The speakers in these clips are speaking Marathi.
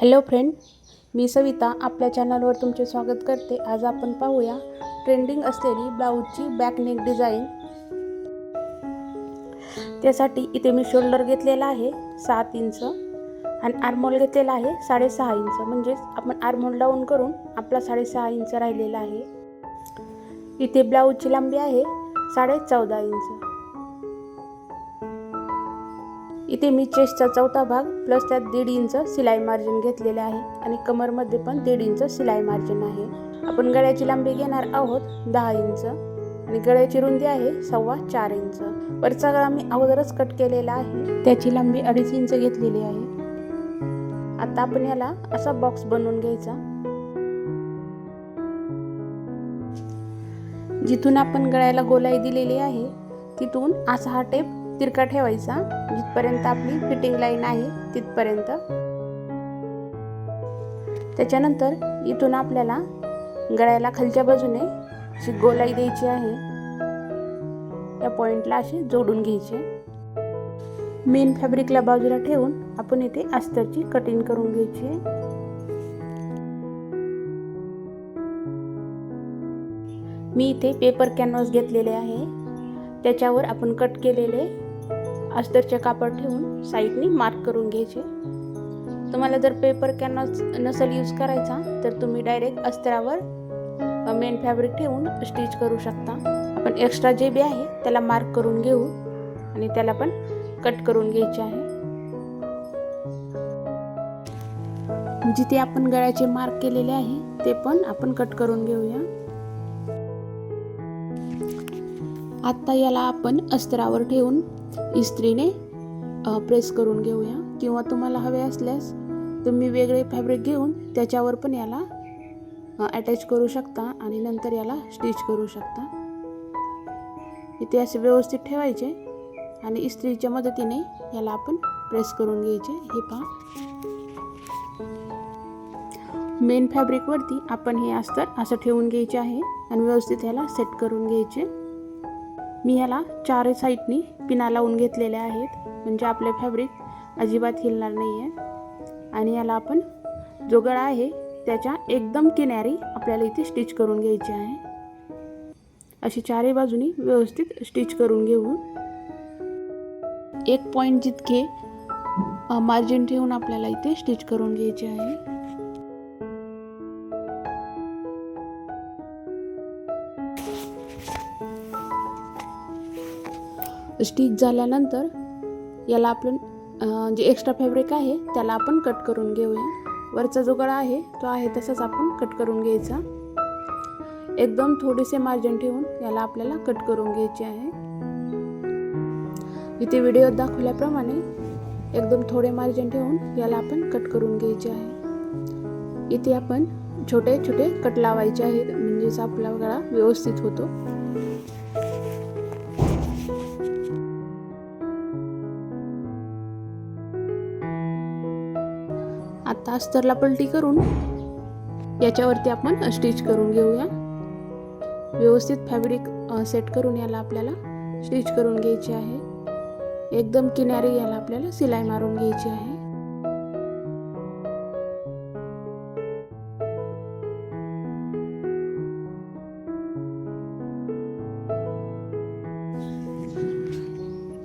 हॅलो फ्रेंड मी सविता आपल्या चॅनलवर तुमचे स्वागत करते. आज आपण पाहूया ट्रेंडिंग असलेली ब्लाऊजची बॅकनेक डिझाईन त्यासाठी इथे मी शोल्डर घेतलेला आहे सात इंच आणि आर्मोल घेतलेला आहे साडेसहा इंच. म्हणजेच आपण आर्मोल डाऊन करून आपला साडेसहा इंच राहिलेला आहे. इथे ब्लाऊजची लांबी आहे साडे चौदा इंच. इथे मी चेस्टचा चौथा भाग प्लस त्यात दीड इंच सिलाई मार्जिन घेतलेले आहे आणि कमरमध्ये पण दीड इंच सिलाई मार्जिन आहे. आपण गळ्याची लांबी घेणार आहोत दहा इंच आणि गळ्याची रुंदी आहे सव्वा चार इंच वरचा गळा मी अगोदरच कट केलेला आहे. त्याची लांबी अडीच इंच घेतलेली आहे. आता आपण याला असा बॉक्स बनवून घ्यायचा. जिथून आपण गळ्याला गोलाई दिलेली आहे तिथून असा हा टेप तिरका ठेवायचा. जिथपर्यंत आपली फिटिंग लाईन आहे तिथपर्यंत. त्याच्यानंतर इथून आपल्याला गळ्याला खालच्या बाजूने अशी गोलाई द्यायची आहे. या पॉइंटला असे जोडून घ्यायचे. मेन फॅब्रिकला बाजूला ठेवून आपण इथे अस्तरची कटिंग करून घ्यायची मी इथे पेपर कॅनव्हास घेतलेले आहे. त्याच्यावर आपण कट केलेले अस्तरचे कापड ठेवून साईडनी मार्क करून घ्यायचे. तुम्हाला जर पेपर कॅन नसेल यूज करायचा तर तुम्ही डायरेक्ट अस्तरावर मेन फॅब्रिक ठेवून स्टिच करू शकता. आपण एक्स्ट्रा जे बी आहे त्याला मार्क करून घेऊ आणि त्याला पण कट करून घ्यायचे आहे. जिथे आपण गळ्याचे मार्क केलेले आहे ते पण आपण कट करून घेऊया. आत्ता याला आपण अस्तरावर ठेवून इस्त्रीने प्रेस करून घेऊया. किंवा तुम्हाला हवे असल्यास तुम्ही वेगळे फॅब्रिक घेऊन त्याच्यावर पण याला अटॅच करू शकता आणि नंतर याला स्टिच करू शकता. इथे असे व्यवस्थित ठेवायचे आणि इस्त्रीच्या मदतीने याला आपण प्रेस करून घ्यायचे. हे पहा. मेन फॅब्रिकवरती आपण हे अस्तर असं ठेवून घ्यायचे आहे आणि व्यवस्थित याला सेट करून घ्यायचे. मी ह्याला चारही साईडनी पिना लावून घेतलेल्या आहेत. म्हणजे आपले फॅब्रिक अजिबात हिलणार नाही आहे आणि याला आपण जो गळा आहे त्याच्या एकदम किनारी आपल्याला इथे स्टिच करून घ्यायची आहे. अशी चारही बाजूनी व्यवस्थित स्टिच करून घेऊ एक पॉईंट जितके मार्जिन ठेवून आपल्याला इथे स्टिच करून घ्यायचे आहे. स्टिच झाल्यानंतर याला आपण जे एक्स्ट्रा फॅब्रिक आहे त्याला आपण कट करून घेऊया. वरचा जो गळा आहे तो आहे तसाच आपण कट करून घ्यायचा. एकदम थोडेसे मार्जिन ठेवून याला आपल्याला कट करून घ्यायचे आहे. इथे व्हिडिओत दाखवल्याप्रमाणे एकदम थोडे मार्जिन ठेवून याला आपण कट करून घ्यायचे आहे. इथे आपण छोटे छोटे कट लावायचे आहेत म्हणजेच आपला गळा व्यवस्थित होतो. आता अस्तरला पलटी करून याच्यावरती आपण स्टिच करून घेऊया. व्यवस्थित फॅब्रिक सेट करून याला आपल्याला स्टिच करून घ्यायची आहे. एकदम किनारी याला आपल्याला सिलाई मारून घ्यायची आहे.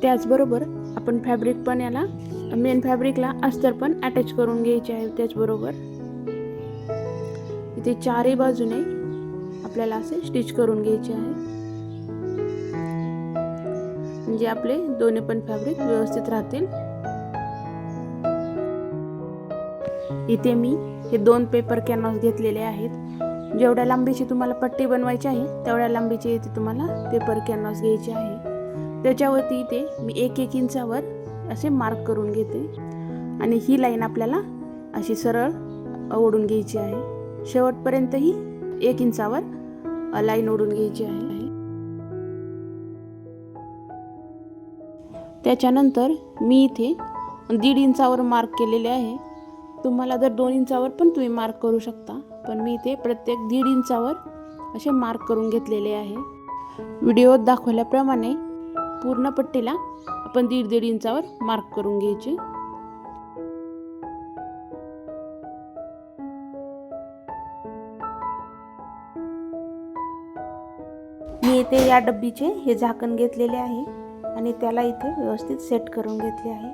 त्याचबरोबर आपण फॅब्रिक पण याला मेन फॅब्रिकला अस्तर पण अटॅच करून घ्यायचे आहे त्याचबरोबर. इथे चारही बाजूने आपल्याला असे स्टिच करून घ्यायचे आहे. म्हणजे आपले दोन्ही पण फॅब्रिक व्यवस्थित राहतील. इथे मी हे दोन पेपर कॅनॉस घेतलेले आहेत. जेवढ्या लांबीची तुम्हाला पट्टी बनवायची आहे तेवढ्या लांबीची इथे तुम्हाला पेपर कॅनॉस घ्यायचे आहे. त्याच्यावरती इथे मी एक एक इंचावर असे मार्क करून घेते. आणि ही लाईन आपल्याला अशी सरळ ओढून घ्यायची आहे. शेवटपर्यंत ही एक इंचावर लाईन ओढून घ्यायची आहे. त्याच्यानंतर मी इथे दीड इंचावर मार्क केलेले आहे. तुम्हाला जर दोन इंचावर पण तुम्ही मार्क करू शकता. पण मी इथे प्रत्येक दीड इंचावर असे मार्क करून घेतलेले आहे. व्हिडिओत दाखवल्याप्रमाणे पूर्ण पट्टीला आपण दीड दीड इंचावर मार्क करून घ्यायचे. मी इथे या डब्बीचे हे झाकण घेतलेले आहे आणि त्याला इथे व्यवस्थित सेट करून घेतले आहे.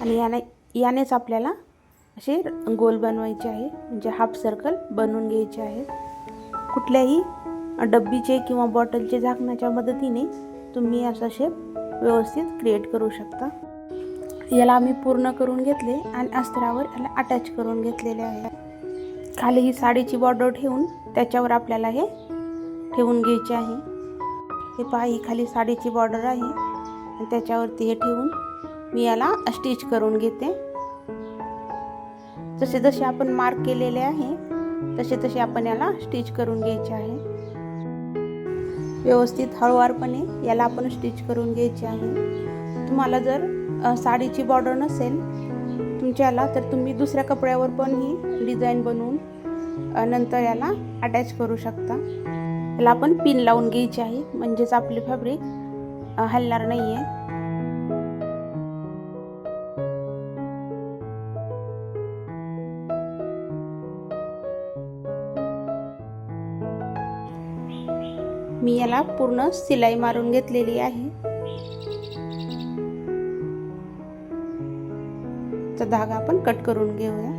आणि याने यानेच आपल्याला असे गोल बनवायचे आहे. म्हणजे हाफ सर्कल बनवून घ्यायचे आहे. कुठल्याही डब्बीचे किंवा बॉटलचे झाकण्याच्या मदतीने तुम्ही असा शेप व्यवस्थित क्रिएट करू शकता. याला आम्ही पूर्ण करून घेतले आणि अस्त्रावर याला अटॅच करून घेतलेले आहे. खाली ही साडीची बॉर्डर ठेवून त्याच्यावर आपल्याला हे ठेवून घ्यायचे आहे. हे पहा ही खाली साडीची बॉर्डर आहे. आणि त्याच्यावरती हे ठेवून मी याला स्टिच करून घेते. जसे जसे आपण मार्क केलेले आहे तसे तसे आपण याला स्टिच करून घ्यायचे आहे. व्यवस्थित हळूवारपणे याला आपण स्टिच करून घ्यायची आहे. तुम्हाला जर साडीची बॉर्डर नसेल तुमच्याला तर तुम्ही दुसऱ्या कपड्यावर पण ही डिझाईन बनवून नंतर याला अटॅच करू शकता. याला आपण पिन लावून घ्यायची आहे. म्हणजेच आपले फॅब्रिक हलणार नाही आहे मी याला पूर्ण सिलाई मारून घेतलेली आहे. तर धागा आपण कट करून घेऊया.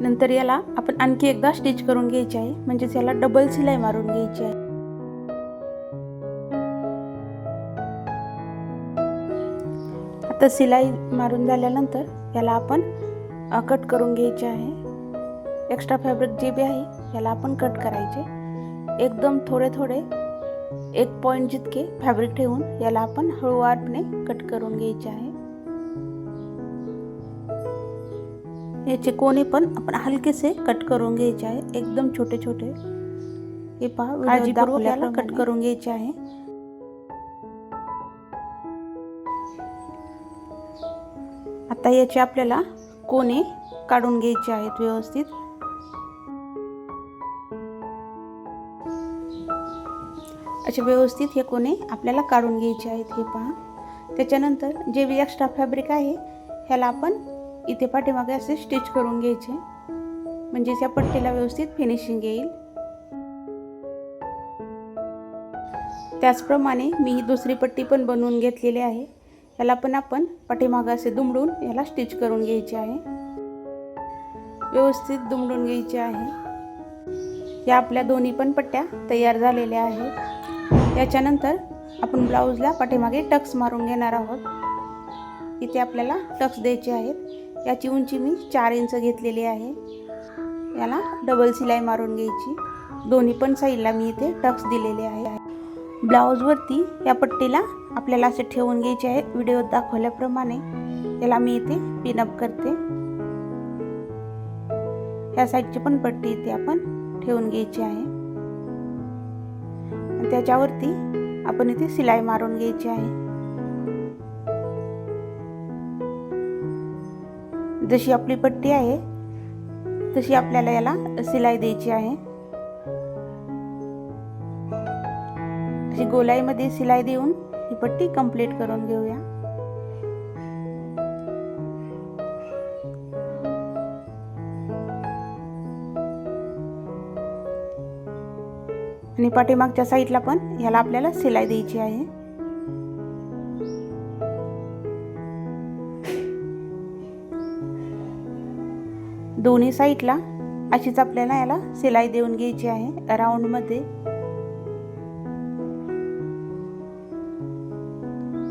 नंतर याला आपण आणखी एकदा स्टिच करून घ्यायची आहे. म्हणजेच याला डबल सिलाई मारून घ्यायची आहे. आता सिलाई मारून झाल्यानंतर याला आपण कट करून घ्यायचे आहे. एक्स्ट्रा फॅब्रिक जे बी आहे याला आपण कट करायचे. एकदम थोडे थोडे एक पॉईंट जितके फॅब्रिक ठेवून याला आपण हळूवारपणे कट करून घ्यायचे आहे. याचे कोणी पण आपण हलकेसे कट करून घ्यायचे आहे. एकदम छोटे छोटे. हे पहा कट करून घ्यायचे आहे. आता याचे आपल्याला कोणे काढून घ्यायचे आहेत व्यवस्थित. असे व्यवस्थित हे कोणे आपल्याला काढून घ्यायचे आहेत हे पहा. त्याच्यानंतर जे बी एक्स्ट्रा फॅब्रिक आहे ह्याला आपण इथे पाठीमागे असे स्टिच करून घ्यायचे. म्हणजेच या पट्टीला व्यवस्थित फिनिशिंग येईल. त्याचप्रमाणे मी ही दुसरी पट्टी पण बनवून घेतलेली आहे. याला पण आपण पाठीमागं असे दुमडून याला स्टिच करून घ्यायचे आहे. व्यवस्थित दुमडून घ्यायचे आहे. या आपल्या दोन्ही पण पट्ट्या तयार झालेल्या आहेत. याच्यानंतर आपण ब्लाऊजला पाठीमागे टक्स मारून घेणार आहोत. इथे आपल्याला टक्स द्यायचे आहेत. याची उंची मी चार इंच घेतलेली आहे. याला डबल सिलाई मारून घ्यायची. दोन्ही पण साईडला मी इथे टक्स दिलेले आहे. ब्लाऊजवरती या पट्टीला आपल्याला असे ठेवून घ्यायचे आहे व्हिडिओत दाखवल्याप्रमाणे याला मी इथे पिनअप करते. ह्या साईडची पण पट्टी इथे आपण ठेवून घ्यायची आहे. आणि त्याच्यावरती आपण इथे सिलाई मारून घ्यायची आहे. जशी आपली पट्टी आहे तशी आपल्याला याला सिलाई द्यायची आहे. अशी गोलाईमध्ये शिलाई देऊन ही पट्टी कंप्लीट करून घेऊया. आणि पाठीमागच्या साईडला पण ह्याला आपल्याला शिलाई द्यायची आहे. दोन्ही साईडला अशीच आपल्याला याला शिलाई देऊन घ्यायची आहे राऊंडमध्ये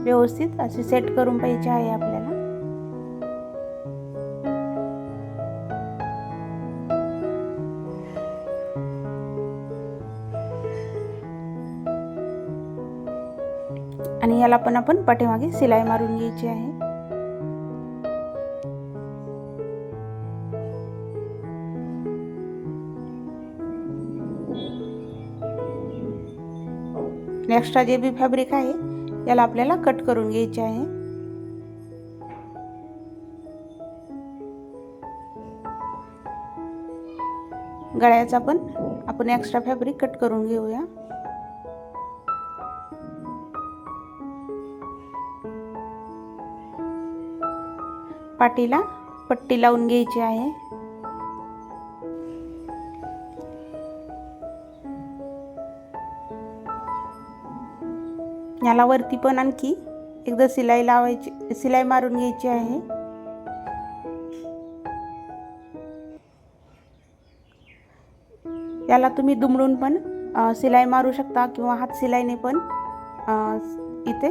व्यवस्थित असे सेट करून पाहिजे आहे आपल्याला. आणि याला पण आपण पाठीमागे सिलाई मारून घ्यायची आहे. नेक्स्ट्रा जे बी फॅब्रिक आहे याला आपल्याला कट करून घ्यायचे आहे. गळ्याचा पण आपण एक्स्ट्रा फॅब्रिक कट करून घेऊया. पाठीला पट्टी लावून घ्यायची आहे. याला वरती पण आणखी एकदा सिलाई लावायची सिलाई मारून घ्यायची आहे. याला तुम्ही दुमडून पण शिलाई सिलाई मारू शकता किंवा हात सिलाईने पण इथे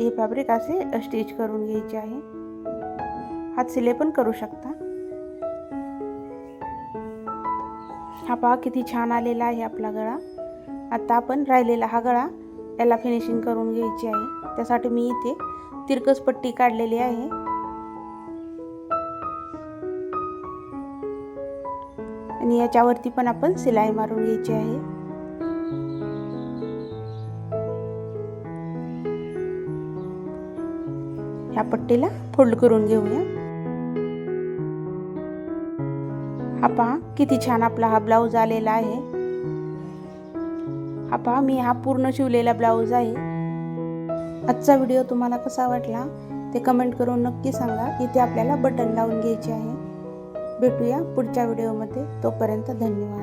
हे फॅब्रिक असे स्टिच करून घ्यायचे आहे. हात सिलाई पण करू शकता. हा पहा किती छान आलेला आहे आपला गळा. आता आपण राहिलेला हा गळा याला फिनिशिंग करून घ्यायची आहे. त्यासाठी मी इथे तिरकस पट्टी काढलेली आहे. आणि याच्यावरती पण आपण सिलाई मारून घ्यायची आहे. ह्या पट्टीला फोल्ड करून घेऊया. हा पहा किती छान आपला हा ब्लाऊज आलेला आहे. पहा मी हा पूर्ण शिवलेला ब्लाऊज आहे. आजचा व्हिडिओ तुम्हाला कसा वाटला ते कमेंट करून नक्की सांगा. इथे आपल्याला बटन लावून घ्यायचे आहे. भेटूया पुढच्या व्हिडिओमध्ये. तोपर्यंत धन्यवाद.